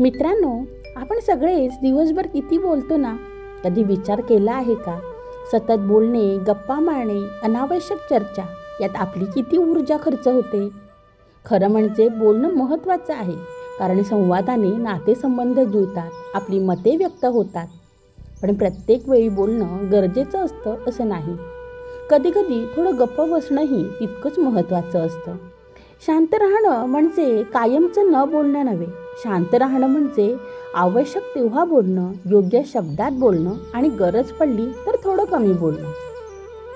मित्रांनो आपण सगळेच दिवसभर किती बोलतो ना? कधी विचार केला आहे का? सतत बोलणे गप्पा मारणे अनावश्यक चर्चा यात आपली किती ऊर्जा खर्च होते? खरं म्हणजे बोलणं महत्त्वाचं आहे कारण संवादाने नातेसंबंध जुळतात आपली मते व्यक्त होतात. पण प्रत्येक वेळी बोलणं गरजेचं असतं असं नाही. कधीकधी थोडं गप्प बसणंही तितकंच महत्त्वाचं असतं. शांत राहणं म्हणजे कायमचं न बोलणं नव्हे शांत राहणं म्हणजे आवश्यक तेव्हा बोलणं योग्य शब्दात बोलणं आणि गरज पडली तर थोडं कमी बोलणं.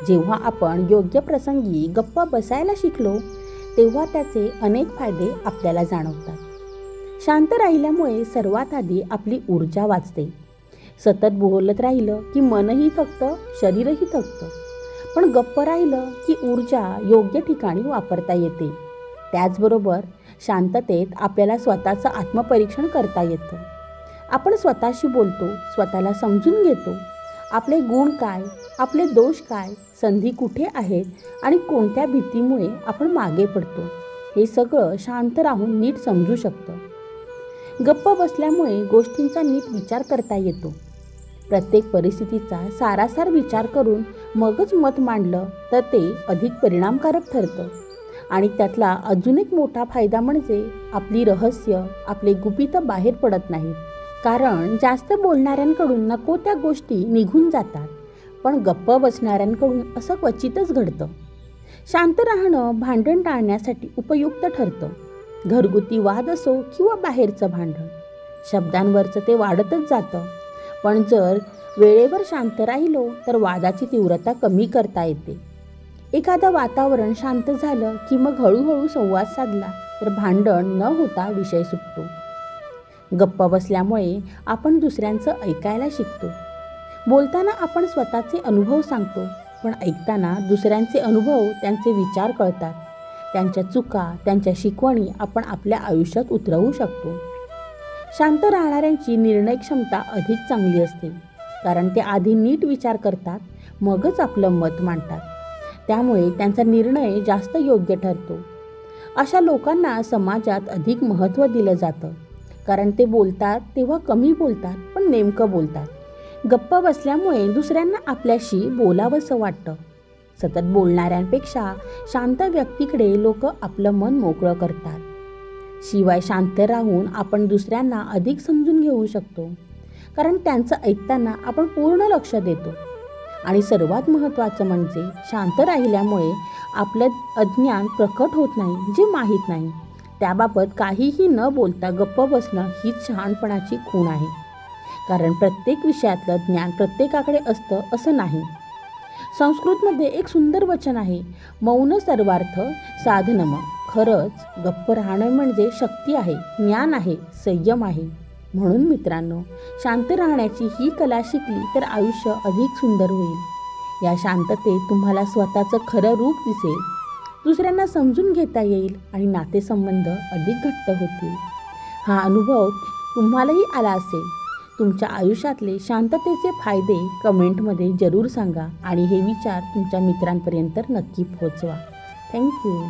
जेव्हा आपण योग्य प्रसंगी गप्प बसायला शिकलो तेव्हा त्याचे अनेक फायदे आपल्याला जाणवतात. शांत राहिल्यामुळे सर्वात आधी आपली ऊर्जा वाचते. सतत बोलत राहिलं की मनही थकतं शरीरही थकतं. पण गप्प राहिलं की ऊर्जा योग्य ठिकाणी वापरता येते. त्याचबरोबर शांततेत आपल्याला स्वतःचं आत्मपरीक्षण करता येतं. आपण स्वतःशी बोलतो स्वतःला समजून घेतो. आपले गुण काय आपले दोष काय संधी कुठे आहेत आणि कोणत्या भीतीमुळे आपण मागे पडतो हे सगळं शांत राहून नीट समजू शकतं. गप्प बसल्यामुळे गोष्टींचा नीट विचार करता येतो. प्रत्येक परिस्थितीचा सारासार विचार करून मगच मत मांडलं तर ते अधिक परिणामकारक ठरतं. आणि त्यातला अजून एक मोठा फायदा म्हणजे आपली रहस्य आपले गुपित बाहेर पडत नाहीत कारण जास्त बोलणाऱ्यांकडून नको त्या गोष्टी निघून जातात. पण गप्प बसणाऱ्यांकडून असं क्वचितच घडतं. शांत राहणं भांडण टाळण्यासाठी उपयुक्त ठरतं. घरगुती वाद असो किंवा बाहेरचं भांडण. शब्दांवरचं ते वाढतच जातं. पण जर वेळेवर शांत राहिलो तर वादाची तीव्रता कमी करता येते. एखादं वातावरण शांत झालं की मग हळूहळू संवाद साधला तर भांडण न होता विषय सुटतो. गप्प बसल्यामुळे आपण दुसऱ्यांचं ऐकायला शिकतो. बोलताना आपण स्वतःचे अनुभव सांगतो पण ऐकताना दुसऱ्यांचे अनुभव त्यांचे विचार कळतात. त्यांच्या चुका त्यांच्या शिकवणी आपण आपल्या आयुष्यात उतरवू शकतो. शांत राहणाऱ्यांची निर्णय क्षमता अधिक चांगली असते कारण ते आधी नीट विचार करतात मगच आपलं मत मांडतात. त्यामुळे त्यांचा निर्णय जास्त योग्य ठरतो. अशा लोकांना समाजात अधिक महत्त्व दिलं जातं. कारण ते बोलतात तेव्हा कमी बोलतात पण नेमकं बोलतात. गप्प बसल्यामुळे दुसऱ्यांना आपल्याशी बोलावंसं वाटतं. सतत बोलणाऱ्यांपेक्षा शांत व्यक्तीकडे लोक आपलं मन मोकळं करतात. शिवाय शांत राहून आपण दुसऱ्यांना अधिक समजून घेऊ शकतो. कारण त्यांचं ऐकताना आपण पूर्ण लक्ष देतो. आणि सर्वात महत्त्वाचं म्हणजे शांत राहिल्यामुळे आपलं अज्ञान प्रकट होत नाही जे माहीत नाही. त्याबाबत काहीही न बोलता गप्प बसणं हीच शहाणपणाची खूण आहे. कारण प्रत्येक विषयातलं ज्ञान प्रत्येकाकडे असतं असं नाही. संस्कृतमध्ये एक सुंदर वचन आहे मौन सर्वार्थ साधनम. खरंच गप्प राहणं म्हणजे शक्ती आहे ज्ञान आहे संयम आहे. म्हणून मित्रांनो शांत राहण्याची ही कला शिकली तर आयुष्य अधिक सुंदर होईल. या शांततेत तुम्हाला स्वतःचं खरं रूप दिसेल. दुसऱ्यांना समजून घेता येईल आणि नातेसंबंध अधिक घट्ट होतील. हा अनुभव तुम्हालाही आला असेल. तुमच्या आयुष्यातले शांततेचे फायदे कमेंटमध्ये जरूर सांगा आणि हे विचार तुमच्या मित्रांपर्यंत नक्की पोहोचवा. थँक्यू.